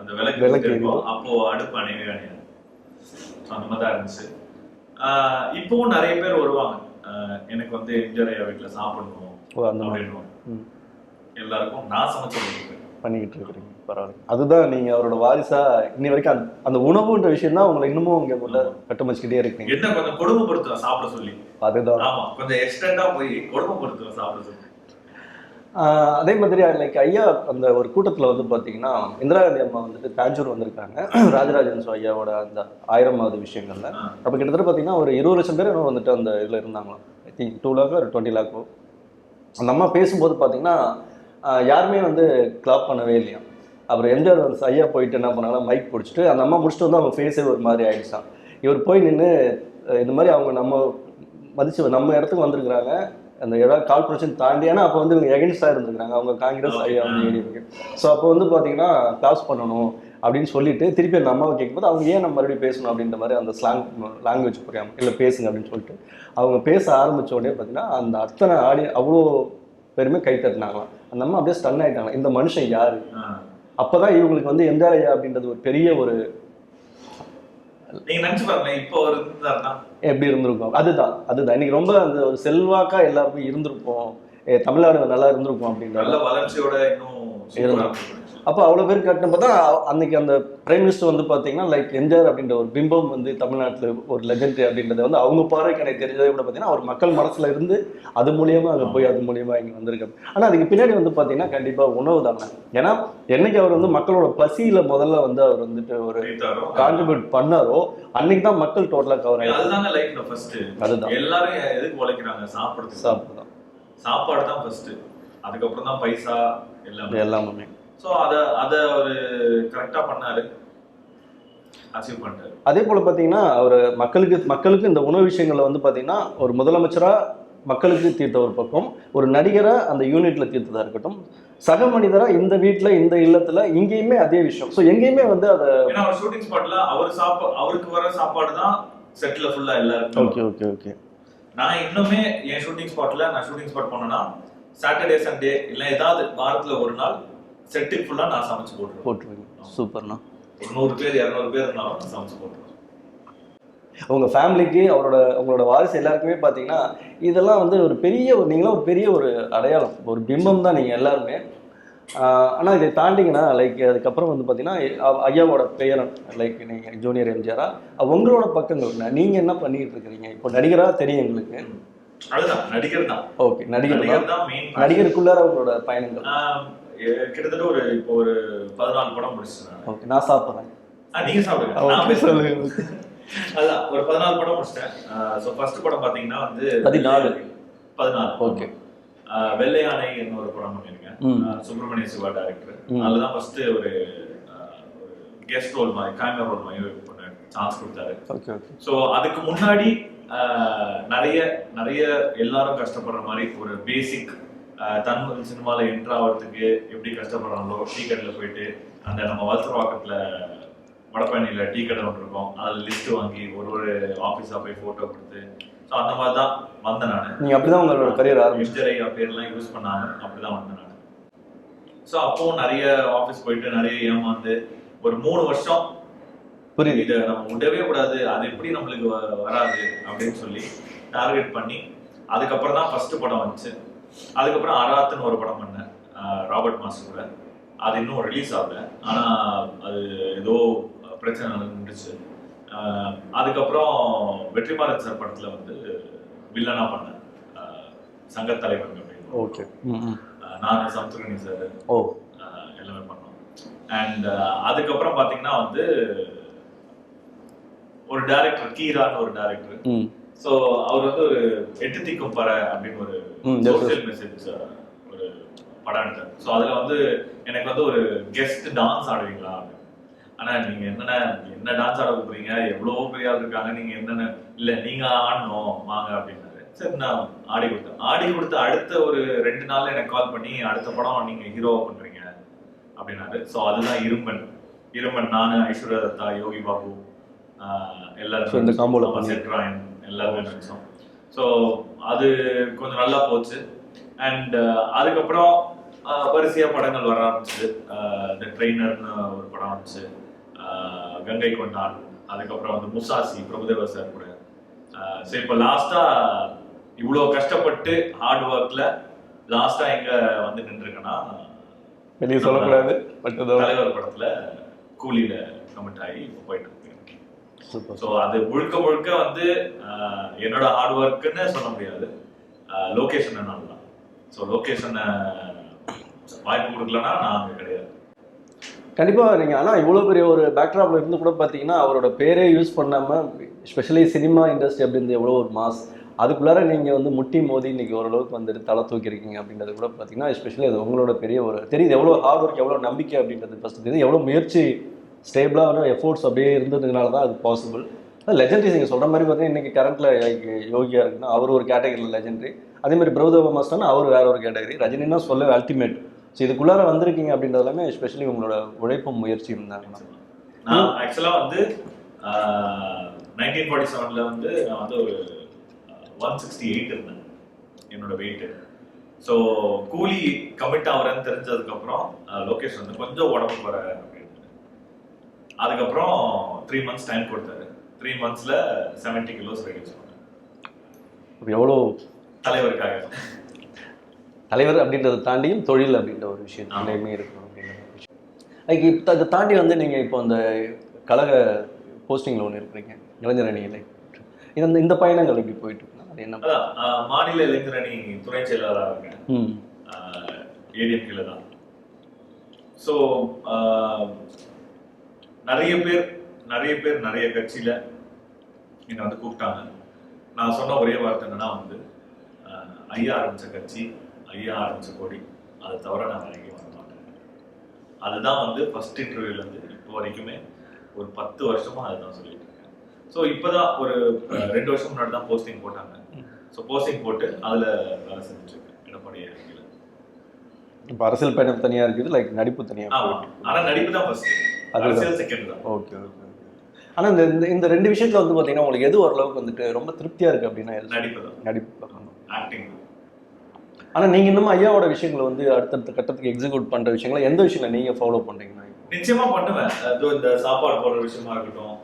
அந்த விளக்கு விளக்கு இருக்கோ எரியும். அப்போ அடுப்பு அணையவே அணையாது. அந்த மாதிரி தான் இருந்துச்சு. இப்பவும் நிறைய பேர் வருவாங்க. எனக்கு வந்து எம்ஜிஆர் ஐயா வீட்டுல சாப்பிடணும் ம். எல்லாருக்கும் நான் சமைச்சு கொடுப்பேன். பண்ணிக்கிட்டு இருக்கிறீங்க பரவாயில்ல. அதுதான் நீங்கள் அவரோட வாரிசா இன்னி வரைக்கும் அந்த அந்த உணவுன்ற விஷயம் தான் உங்களை இன்னமும் உங்க உள்ள கட்டமைச்சுக்கிட்டே இருக்கீங்க. என்ன கொஞ்சம் கொடுமைப்படுத்துவேன் சாப்பிட சொல்லி? அதுதான். ஆமா கொஞ்சம் எக்ஸ்டெண்டா போய் கொடுமைப்படுத்துவேன் சாப்பிட சொல்லி? அதே மாதிரி லைக் ஐயா அந்த ஒரு கூட்டத்தில் வந்து பார்த்தீங்கன்னா இந்திரா காந்தி அம்மா வந்துட்டு தாஞ்சூர் வந்திருக்காங்க. ராஜராஜன் சோ ஐயாவோட அந்த ஆயிரமாவது விஷயங்கள்ல. அப்போ கிட்டத்தட்ட பார்த்தீங்கன்னா ஒரு இருபது லட்சம் பேர் வந்துட்டு அந்த இதில் இருந்தாங்களாம். ஐ திங்க் டூ லேக்கோ ஒரு டுவெண்ட்டி லேக்கோ அந்த அம்மா பேசும்போது பார்த்தீங்கன்னா யாருமே வந்து கிளாப் பண்ணவே இல்லையா? அப்புறம் எம்ஜிஆர் வந்து ஐயா போயிட்டு என்ன பண்ணாங்கன்னா மைக் பிடிச்சிட்டு அந்த அம்மா முடிச்சுட்டு வந்து அவங்க ஃபேஸே ஒரு மாதிரி ஆயிடுச்சான் இவர் போய் நின்று இந்த மாதிரி அவங்க நம்ம மதிச்சு நம்ம இடத்துக்கு வந்திருக்கிறாங்க. அந்த இடம் கார்பரேஷன் தாண்டி ஏன்னா அப்போ வந்து இவங்க எகென்ஸ்டாக இருந்திருக்காங்க அவங்க காங்கிரஸ் ஐயா வந்து ஏடிஎம்கே ஸோ அப்போ வந்து பார்த்தீங்கன்னா கிளாஸ் பண்ணணும் அப்படின்னு சொல்லிட்டு திருப்பி அந்த அம்மாவை கேட்கும்போது அவங்க ஏன் நம்ம மறுபடியும் பேசணும்? அப்படின்ற மாதிரி அந்த ஸ்லாங் லாங்குவேஜ் புரியாமல் இல்லை பேசுங்க அப்படின்னு சொல்லிட்டு அவங்க பேச ஆரம்பிச்ச உடனே பார்த்தீங்கன்னா அந்த அத்தனை ஆடி அவ்வளோ பேருமே கை தட்டினாங்களாம். அந்த அம்மா அப்படியே ஸ்டன் ஆயிட்டாங்க இந்த மனுஷன் யாரு? அப்பதான் இவங்களுக்கு வந்து எம்ஜிஆர் ஐயா அப்படின்றது ஒரு பெரிய ஒரு எப்படி இருந்திருக்கும்? அதுதான் அதுதான். இன்னைக்கு ரொம்ப அந்த ஒரு செல்வாக்கா எல்லாருமே இருந்திருப்போம். தமிழ்நாடு நல்லா இருந்திருக்கும் அப்படின்ற நல்ல வளர்ச்சியோட இன்னும் இருக்கும். அப்போ அவ்வளோ பேர் கட்டினப்போ தான் அன்னைக்கு அந்த பிரைம் மினிஸ்டர் வந்து பார்த்தீங்கன்னா லைக் எம்ஜிஆர் அப்படின்ற ஒரு பிம்பம் வந்து தமிழ்நாட்டில் ஒரு லெஜெண்ட் அப்படின்றத வந்து அவங்க பார்வைக்கு எனக்கு தெரிஞ்சதை விட பார்த்தீங்கன்னா அவர் மக்கள் மனசுல இருந்து அது மூலியமா அங்கே போய் அது மூலியமா இங்கே வந்திருக்காரு. ஆனால் அதுக்கு பின்னாடி வந்து பார்த்தீங்கன்னா கண்டிப்பாக உணவு தானே. ஏன்னா என்னைக்கு அவர் வந்து மக்களோட பசியில முதல்ல வந்து அவர் வந்துட்டு ஒரு கான்ட்ரிபியூட் பண்ணாரோ அன்னைக்கு தான் மக்கள் டோட்டலாக கவர் ஆகிடும் அதுதான். எல்லாரும் எதுக்கு உழைக்கிறாங்க? சாப்பிடுறதுக்கு. சாப்பிடுதான் சாப்பாடு தான் ஃபர்ஸ்ட் அதுக்கப்புறம் தான் பைசா எல்லாமே. எல்லாமே. சோ அத அத ஒரு கரெக்டா பண்ணாரு. அதே போல பார்த்தீங்கன்னா அவர் மக்களுக்கு மக்களுக்கு இந்த உணவு விஷயங்களை வந்து பார்த்தீங்கன்னா ஒரு முதலமைச்சரா மக்களுக்கு தீர்த்த ஒரு பக்கம் ஒரு நடிகரா அந்த யூனிட்ல தீர்த்ததா இருக்கட்டும் சக மனிதரா இந்த வீட்ல இந்த இல்லத்துல இங்கேயுமே அதே விஷயம். ஸோ எங்கேயுமே வந்து அதை ஷூட்டிங் ஸ்பாட்ல அவர் சாப்பா அவருக்கு வர சாப்பாடு தான் செட்ல ஃபுல்லா எல்லாருக்கும் ஓகே ஓகே ஓகே நான் இன்னுமே என் ஷூட்டிங் ஸ்பாட்ல நான் ஷூட்டிங் ஸ்பாட் போனேன்னா சாட்டர்டே சண்டே இல்ல ஏதாவது வாரத்துல ஒரு நாள் செட்டுக்கு ஃபுல்லா நான் சமைச்சு போட்டுருவேன். போட்டுருவீங்க. சூப்பர்ண்ணா. ஒரு நூறு பேர் இரநூறு பேர் இருந்தாலும் நான் சமைச்சு போட்டுருவேன். உங்கள் ஃபேமிலிக்கு அவரோட உங்களோட வாரிசு எல்லாருக்குமே பார்த்தீங்கன்னா இதெல்லாம் வந்து ஒரு பெரிய ஒரு நீங்களாம் ஒரு பெரிய ஒரு அடையாளம். ஒரு பிம்பம் தான் நீங்கள் எல்லாருமே. ஆனால் இதை தாண்டிங்கன்னா லைக் அதுக்கப்புறம் வந்து பார்த்தீங்கன்னா ஐயாவோட பெயரன் லைக் நீங்கள் ஜூனியர் எம்ஜிஆரா உங்களோட பக்கங்கள் நீங்கள் என்ன பண்ணிட்டு இருக்கிறீங்க? இப்போ நடிகராக தெரியும் எங்களுக்கு. அதுதான் நடிகர் தான் ஓகே நடிகர் தான் நடிகர் தான் மெயின் நடிகருக்குள்ளார உங்களோட பயணங்கள். கிட்டத்தட்ட ஒரு இப்போ ஒரு பதினாலு படம் முடிச்சிட்டேன் ஓகே நான் சாப்பிட்றேன். நீங்க சாப்பிடுங்க. நான். சொல்லுங்க. அதான் ஒரு பதினாலு படம் முடிச்சிட்டேன். ஸோ ஃபர்ஸ்ட் படம் பாத்தீங்கன்னா வந்து பதினாலு. பதினாலு ஓகே. வெள்ளை யானை என்ன ஒரு படம் பண்ணிருக்கேன் சுப்பிரமணிய சிவா டைரக்டர் ம். அதுலதான் ஃபர்ஸ்ட் ஒரு கெஸ்ட் ரோல் மாதிரி கேமரா ரோல் மாதிரி சான்ஸ் கொடுத்தாரு. ஸோ அதுக்கு முன்னாடி நிறைய நிறைய எல்லாரும் கஷ்டப்படுற மாதிரி ஒரு பேசிக் தன் சினிமால என்ட்ரு ஆகிறதுக்கு எப்படி கஷ்டப்படுறாங்களோ டீ கடையில் போயிட்டு அந்த நம்ம வளர்த்துருவாக்கத்துல வடபழனியில டீ கடை ஒன்று இருக்கும். அதில் லிஸ்ட் வாங்கி ஒரு ஒரு ஆஃபீஸாக போய் ஃபோட்டோ கொடுத்து ஸோ அந்த மாதிரி தான் வந்தேன் நான். நீங்கள் அப்படி தான் உங்களோட கரியர் ஆரம்பிச்சு எம்ஜிஆர் ஐயா பேர்லாம் யூஸ் பண்ணாங்க. அப்படிதான் வந்தேன் நான். ஸோ அப்பவும் நிறைய ஆஃபீஸ் போயிட்டு நிறைய ஏமாந்து ஒரு மூணு வருஷம் புரியுது. இதை நம்ம விடவே கூடாது. அது எப்படி நம்மளுக்கு வராது அப்படின்னு சொல்லி டார்கெட் பண்ணி அதுக்கப்புறம் தான் ஃபர்ஸ்ட் படம் வந்துச்சு. அதுக்கப்புறம் அராத்துன்னு ஒரு படம் பண்ணேன். ராபர்ட் மாஸ்டர் கூட அது இன்னும் ரிலீஸ் ஆகல. ஆனா அது ஏதோ பிரச்சனை நடந்துச்சு. அதுக்கப்புறம் வெற்றிமாறன் சார் படத்துல வந்து வில்லனா பண்ணேன். ஆஹ் சங்கத் தலைவன் அப்படின்னு. ஓகே. நான் சமுத்திரகனி சார். ஓ. எல்லாமே பண்ணோம். அண்ட் அதுக்கப்புறம் பாத்தீங்கன்னா வந்து ஒரு டைரக்டர் கீரான்னு ஒரு டைரக்டர் ஸோ அவர் வந்து ஒரு எட்டு திக்கும் பற அப்படின்னு ஒரு. சோசியல் மெசேஜ் ஒரு படம் எடுத்தார். ஸோ அதுல வந்து எனக்கு வந்து ஒரு கெஸ்ட் டான்ஸ் ஆடுவீங்களா. ஆனா நீங்க என்னென்ன என்ன டான்ஸ் ஆட போறீங்க? எவ்வளவோ பெரிய ஆள் இருக்காங்க? நீங்க என்னென்ன இல்ல நீங்க ஆடணும் வாங்க அப்படின்னாரு. சரி நான் ஆடி கொடுத்தேன். ஆடி கொடுத்த அடுத்த ஒரு ரெண்டு நாள்ல எனக்கு கால் பண்ணி அடுத்த படம் நீங்க ஹீரோவா பண்றீங்க அப்படின்னாரு. ஸோ அதுதான் இரும்பன் இரும்பன் நானு ஐஸ்வர்யா தத்தா யோகி பாபு எல்லாரும் இந்த combo ல ஆமா, பண்ணி- செட்ராயன் எல்லாருமே நடிச்சோம் ஸோ அது கொஞ்சம் நல்லா போச்சு. அண்ட் அதுக்கப்புறம் ஆஹ், வரிசையா படங்கள் வர ஆரம்பிச்சது. த ட்ரெயினர்னு ஒரு படம் வந்துச்சு கங்கை கொண்டான். அதுக்கப்புறம் வந்து முசாசி பிரபுதேவா சார் கூட. ஸோ இப்போ லாஸ்டா இவ்வளோ கஷ்டப்பட்டு ஹார்ட் ஒர்க்ல லாஸ்டா எங்க வந்து நின்றுருக்கேன்னா வெளியே சொல்லக்கூடாது பட் தலைவர் படத்துல கூலியில கமிட் ஆகி இப்போ போயிட்டு ஸோ அது முழுக்க முழுக்க வந்து என்னோட ஹார்ட் ஒர்க்குன்னு சொல்ல முடியாது. லொகேஷன் தான் ஸோ லொகேஷனை வாய்ப்பு கொடுக்கலன்னா நான் அங்கே கிடையாது. கண்டிப்பா நீங்க ஆனா இவ்வளவு பெரிய ஒரு பேக்ட்ராப்ல இருந்து கூட பாத்தீங்கன்னா அவரோட பேரே யூஸ் பண்ணாம ஸ்பெஷலி சினிமா இண்டஸ்ட்ரி அப்படின்றது எவ்வளோ ஒரு மாஸ் அதுக்குள்ளார நீங்க வந்து முட்டி மோதி இன்னைக்கு ஓரளவுக்கு வந்துட்டு தலை தூக்கிருக்கீங்க அப்படின்றது கூட பாத்தீங்கன்னா எஸ்பெஷலி அது உங்களோட பெரிய ஒரு தெரியுது எவ்வளோ ஹார்ட் ஒர்க் எவ்வளோ நம்பிக்கை அப்படின்றது ஃபர்ஸ்ட் தெரியுது. எவ்வளோ முயற்சி ஸ்டேபிளான எஃபோர்ட்ஸ் அப்படியே இருந்ததுனால தான் அது பாசிபிள். லெஜெண்டரிஸ் நீங்கள் சொல்கிற மாதிரி பார்த்தீங்கன்னா இன்னைக்கு கரண்ட்டில் யோகியா இருக்குன்னா அவர் ஒரு கேட்டகரியில் லெஜெண்டரி அதே மாதிரி பிரபுதேவ மாஸ்டர்னா அவர் வேற ஒரு கேட்டகரி ரஜினினா சொல்ல அல்டிமேட் ஸோ இதுக்குள்ளார வந்திருக்கீங்க அப்படின்றது எல்லாமே எஸ்பெஷலி உங்களோட உழைப்பு முயற்சியும் இருந்தாங்க நான் ஆக்சுவலாக வந்து நைன்டீன் ஃபார்ட்டி செவனில் வந்து நான் வந்து ஒரு ஒன் சிக்ஸ்டி எயிட் இருந்தேன். என்னோட வெயிட்டு ஸோ கூலி கமிட் ஆகிறேன்னு தெரிஞ்சதுக்கப்புறம் லொகேஷன் வந்து கொஞ்சம் உடம்பு வர அதுக்கப்புறம் த்ரீ மந்த்ஸ் டைம் கொடுத்தாரு. த்ரீ மந்த்ஸ்ல செவன்டி கிலோஸ் ரெடியூஸ் பண்ணேன் எவ்வளோ தலைவருக்காக. தலைவர் அப்படின்றத தாண்டியும் தொழில் அப்படின்ற ஒரு விஷயம் ரெண்டையுமே இருக்கணும் அப்படின்ற ஒரு விஷயம். லைக் இப்போ அதை தாண்டி வந்து நீங்கள் இப்போ அந்த கழக போஸ்டிங்கில் ஒன்று இருக்கிறீங்க இளைஞர் அணியில் இந்த இந்த பயணங்கள் எப்படி போயிட்டு இருக்குன்னா அது என்ன? மாநில இளைஞர் அணி துணை செயலாளராக இருக்கேன் ஏடிஎம்கேல தான். ஸோ நிறைய பேர் நிறைய பேர் நிறைய கட்சியில என்னை வந்து கூப்பிட்டாங்க. நான் சொன்ன ஒரே வார்த்தை என்னன்னா வந்து ஐயா ஆரம்பிச்ச கட்சி ஐயா ஆரம்பிச்ச கொடி அதை தவிர நான் எங்கேயும் வர மாட்டேன். அதுதான் வந்து ஃபர்ஸ்ட் இன்டர்வியூல இருந்து இப்போ வரைக்குமே ஒரு பத்து வருஷமா அதுதான் சொல்லிட்டு இருக்கேன். ஸோ இப்போதான் ஒரு அஹ், ரெண்டு வருஷம் முன்னாடி தான் போஸ்டிங் போட்டாங்க. ஸோ போஸ்டிங் போட்டு அதுல வேலை செஞ்சுட்டு இருக்கேன். எடப்பாடி இப்போ அரசியல் பயணம் தனியாக இருக்குது லைக் நடிப்பு தனியாக ஆமா. ஆனா நடிப்பு தான் ஃபர்ஸ்ட் ஓகே ஓகே ஆனால் இந்த இந்த- ரெண்டு விஷயத்தில் வந்து பார்த்தீங்கன்னா உங்களுக்கு எது ஓரளவுக்கு வந்துட்டு ரொம்ப திருப்தியாக இருக்குது அப்படின்னா? நடிப்பு நடிப்பு ஆக்டிங் ஆனால் நீங்கள் இன்னும் ஐயாவோட விஷயங்களை வந்து அடுத்தடுத்த கட்டத்துக்கு எக்ஸிக்யூட் பண்ணுற விஷயங்களை எந்த விஷயங்களை நீங்கள் ஃபாலோ பண்ணுறீங்கன்னா நிச்சயமா பண்ணுவேன். அது இந்த சாப்பாடு போடுற விஷயமா இருக்கட்டும்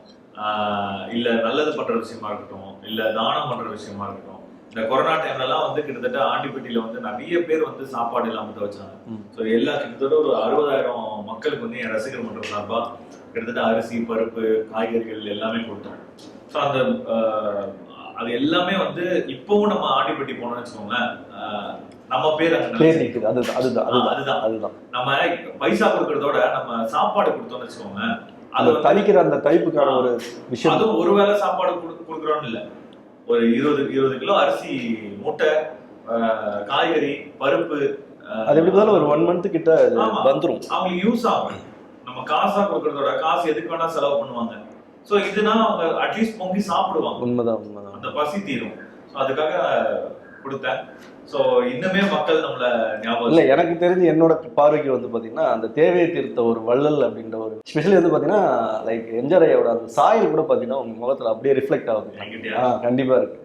இல்ல நல்லது பண்ற விஷயமா இருக்கட்டும் இல்ல தானம் பண்ற விஷயமா இருக்கட்டும் இந்த கொரோனா டைம்லலாம் வந்து கிட்டத்தட்ட ஆண்டிப்பட்டியில வந்து நிறைய பேர் வந்து சாப்பாடு இல்லாம தவிச்சாங்க. ஸோ எல்லா கிட்டத்தட்ட ஒரு அறுபதாயிரம் மக்களுக்கு வந்து என் ரசிகர் மன்றம் சார்பா கிட்டத்தட்ட அரிசி பருப்பு காய்கறிகள் எல்லாமே கொடுத்தோம். ஸோ அந்த அது எல்லாமே வந்து இப்பவும் நம்ம ஆண்டிப்பட்டி போனோம்னு வச்சுக்கோங்களேன். நம்ம பேர் அதுதான் அதுதான் நம்ம பைசா கொடுக்கறதோட நம்ம சாப்பாடு கொடுத்தோம்னு வச்சுக்கோங்க அது தளிக்கிற அந்த தைப்புக்கான ஒரு விஷயம். அதுவும் ஒரு வேளை சாப்பாடு கொடு- கொடுக்கறோம்னு இல்ல. ஒரு இருபது இருபது கிலோ அரிசி மூட்டை காய்கறி பருப்பு அது எப்படி பார்த்தாலும் ஒரு ஒன் மந்த் கிட்ட. வந்துரும். அவங்களுக்கு யூஸ் ஆகும். நம்ம காசா கொடுக்கறதோட காசு எதுக்கு வேணா செலவு பண்ணுவாங்க. சோ இதுனா அவங்க அட்லீஸ்ட் பொங்கி சாப்பிடுவாங்க. உண்மைதான் உண்மைதான். அந்த பசி தீரும். ஸோ அதுக்காக கொடுத்தேன். சோ இன்னுமே மக்கள் நம்மள ஞாபகம் இல்ல எனக்கு தெரிஞ்சு என்னோட பார்வைக்கு வந்து பாத்தீங்கன்னா அந்த தேவையை தீர்த்த ஒரு வள்ளல் அப்படின்ற ஒரு ஸ்பெஷலி வந்து பாத்தீங்கன்னா லைக் எம்ஜிஆர் ஐயாவோட அந்த சாயல் கூட பாத்தீங்கன்னா உங்க முகத்துல அப்படியே ரிஃப்ளெக்ட் ஆகுது? ஆ கண்டிப்பா இருக்கு.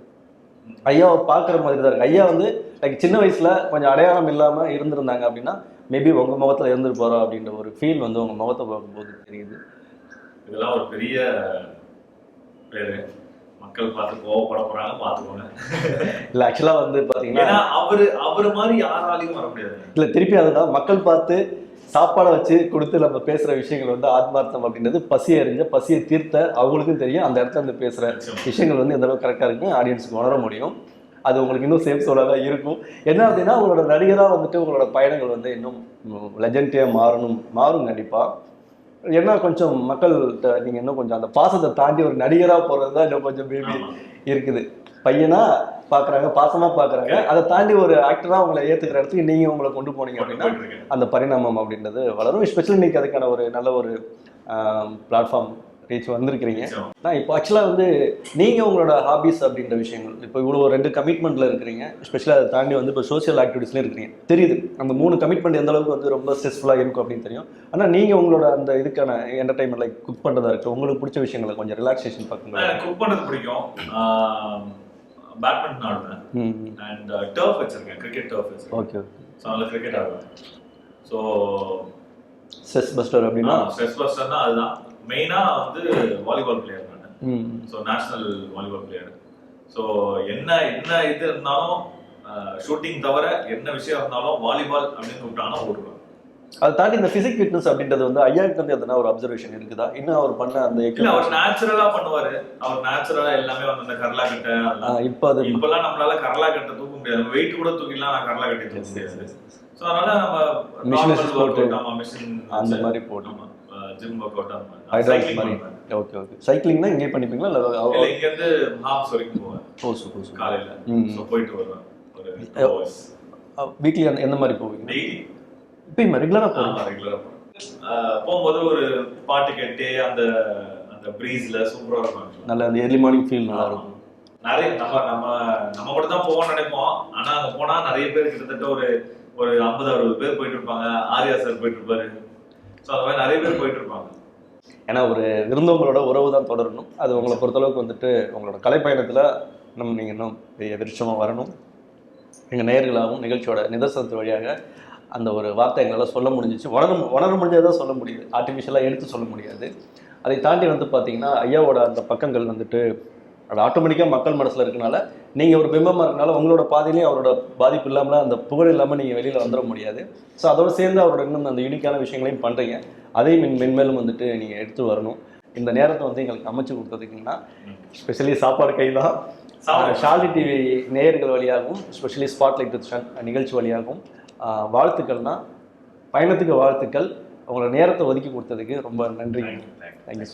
ஐயாவை பார்க்குற மாதிரி தான் இருக்கு. ஐயா வந்து லைக் சின்ன வயசுல கொஞ்சம் அடையாளம் இல்லாம இருந்திருந்தாங்க அப்படின்னா மேபி உங்க முகத்துல இருந்துட்டு போறோம் அப்படின்ற ஒரு ஃபீல் வந்து உங்க முகத்தை பார்க்கும்போது தெரியுது. இதெல்லாம் ஒரு பெரிய பேரு மக்கள் பார்த்து கோவப்பட போறாங்க பார்த்துக்கோங்க. இல்ல ஆக்சுவலா வந்து பாத்தீங்கன்னா ஏன்னா அவரு அவரு மாதிரி யாராலையும் வர முடியாது. இல்ல திருப்பி அதுதான் மக்கள் பார்த்து சாப்பாடை வச்சு கொடுத்து நம்ம பேசுற விஷயங்கள் வந்து ஆத்மார்த்தம் அப்படின்றது பசி அறிஞ்ச பசியை தீர்த்த அவங்களுக்கும் தெரியும். அந்த இடத்துல வந்து பேசுற விஷயங்கள் வந்து எந்த அளவுக்கு கரெக்டாக இருக்குன்னு ஆடியன்ஸுக்கு உணர முடியும். அது உங்களுக்கு இன்னும் சேஃப் சோலாக தான் இருக்கும். என்ன அப்படின்னா உங்களோட நடிகராக வந்துட்டு உங்களோட பயணங்கள் வந்து இன்னும் லெஜண்டியாக மாறணும் மாறும் கண்டிப்பாக என்ன கொஞ்சம் மக்கள்கிட்ட நீங்கள் இன்னும் கொஞ்சம் அந்த பாசத்தை தாண்டி ஒரு நடிகராக போகிறது தான் இன்னும் கொஞ்சம் பேபி. இருக்குது பையனா பார்க்குறாங்க பாசமாக பார்க்குறாங்க அதை தாண்டி ஒரு ஆக்டராக உங்களை ஏற்றுக்கிற இடத்துக்கு நீங்கள் உங்களை கொண்டு போனீங்க அப்படின்னா. அந்த பரிணாமம் அப்படின்றது வளரும் ஸ்பெஷலி இன்னைக்கு அதுக்கான ஒரு நல்ல ஒரு பிளாட்ஃபார்ம் ரீச் வந்திருக்கிறீங்க. நான் இப்போ ஆக்சுவலாக வந்து நீங்கள் உங்களோட ஹாபிஸ் அப்படின்ற விஷயங்கள் இப்போ இவ்வளோ ரெண்டு கமிட்மெண்ட்டில் இருக்கிறீங்க ஸ்பெஷலாக அதை தாண்டி வந்து இப்போ சோஷியல் ஆக்டிவிட்டீஸ்ல இருக்கிறீங்க. தெரியுது. அந்த மூணு கமிட்மெண்ட் எந்த அளவுக்கு வந்து ரொம்ப ஸ்ட்ரெஸ்ஃபுல்லாக இருக்கும் அப்படின்னு தெரியும். ஆனால் நீங்கள் உங்களோட அந்த இதுக்கான என்டர்டைன்மெண்ட் லைக் குக் பண்ணுறதா இருக்குது உங்களுக்கு பிடிச்ச விஷயங்களை கொஞ்சம் ரிலாக்ஸேஷன் பார்க்குங்க குக் பண்ணது பிடிக்கும். பேட்மிண்டன் ஆடுவேன். அண்ட் டர்ஃப் வச்சிருக்கேன். கிரிக்கெட் டர்ஃப் வச்சிருக்கேன். ஓகே ஓகே ஸோ அதில் கிரிக்கெட் ஆடுவேன். ஸோ ஸ்ட்ரெஸ் பஸ்டர் அப்படின்னா? ஸ்ட்ரெஸ் பஸ்டர்னா அதுதான். மெயினாக வந்து வாலிபால் பிளேயர் நான். So national volleyball player so என்ன என்ன இது இருந்தாலும் ஷூட்டிங் தவிர என்ன விஷயம் இருந்தாலும் வாலிபால் அப்படின்னு கூப்பிட்டாங்கன்னா ஓடுவேன். அதை தாண்டி இந்த ஃபிசிக் ஃபிட்னஸ் அப்படின்றது வந்து ஐயாவுக்கு வந்து எதனா ஒரு அப்சர்வேஷன் இருக்குதா? இன்னும் அவர் பண்ண அந்த இல்ல அவர் நேச்சுரலா பண்ணுவாரு. அவர் நேச்சுரலா எல்லாமே வந்து இந்த கரலா கட்டை இப்போ அது இப்பெல்லாம் நம்மளால கரலா கட்டை தூக்க முடியாது. வெயிட் கூட தூக்கிடலாம் நான் கரலா கட்டை தூக்க முடியாது. ஸோ அதனால நம்ம normal போட்டு, ஆமா மிஷின் அந்த மாதிரி போட்டு. ஜிம் ஒர்க் அவுட் அந்த மாதிரி மாதிரி. ஓகே ஓகே சைக்கிளிங்னா இங்கே பண்ணிப்பீங்களா? இல்லை இல்ல இங்க இருந்து ஹாப்ஸ் வரைக்கும் போவேன். Oh super super. காலையில. ஸோ போயிட்டு வருவேன். ஒரு வீக்லி எந்த மாதிரி போவீங்க? டெய்லி இப்போ ரெகுலராக போகிறீங்க ஆமா ரெகுலரா போகும்போது ஒரு பாட்டு கேட்டு அந்த அந்த ப்ரீஸ்ல சூப்பரா இருக்கும். நல்ல அந்த ஏர்லி மார்னிங் ஃபீல் நல்லா இருக்கும். நிறைய நம்ம நம்ம நம்ம கூட தான் போவோம்னு நினைப்போம். ஆனா அங்க போனா நிறைய பேர் கிட்டத்தட்ட ஒரு ஒரு ஐம்பது அறுபது பேர் போயிட்டு இருப்பாங்க. ஆர்யா சார் போயிட்டு இருப்பாரு. ஸோ அந்த மாதிரி நிறைய பேர் போயிட்டு இருப்பாங்க ஏன்னா ஒரு விருந்தவங்களோட உறவு தான் தொடரணும். அது உங்களை பொறுத்தளவுக்கு வந்துட்டு உங்களோட கலைப்பயணத்தில் நம்ம நீங்கள் இன்னும் பெரிய விருட்சமாக வரணும். எங்கள் நேயர்களாகவும் நிகழ்ச்சியோட நிதர்சனத்து வழியாக அந்த ஒரு வார்த்தை எங்களால் சொல்ல முடிஞ்சிச்சு. உணர உணர முடிஞ்சதை சொல்ல முடியுது. ஆர்டிஃபிஷியலாக எடுத்து சொல்ல முடியாது. அதை தாண்டி வந்து பார்த்தீங்கன்னா ஐயாவோட அந்த பக்கங்கள் வந்துட்டு அது ஆட்டோமேட்டிக்காக மக்கள் மனசில் இருக்கனால நீங்கள் ஒரு பிம்பமாக இருக்கனால உங்களோட பாதையிலையும் அவரோட பாதிப்பு இல்லாமல் அந்த புகழ் இல்லாமல் நீங்கள் வெளியில் வந்துட முடியாது. ஸோ அதோட சேர்ந்து அவரோட இன்னும் அந்த யூனிக்கான விஷயங்களையும் பண்ணுறீங்க அதையும் மென் மென்மேலும் வந்துட்டு நீங்கள் எடுத்து வரணும். இந்த நேரத்தை வந்து எங்களுக்கு அமைச்சு கொடுத்ததுக்குன்னா ஸ்பெஷலி சாப்பாடு கை தான். ஷாலி டிவி நேயர்கள் வழியாகவும் ஸ்பெஷலி ஸ்பாட்லைட் நிகழ்ச்சி வழியாகவும் வாழ்த்துக்கள்னா பயணத்துக்கு வாழ்த்துக்கள். உங்களோட நேரத்தை ஒதுக்கி கொடுத்ததுக்கு ரொம்ப நன்றி. தேங்க்யூ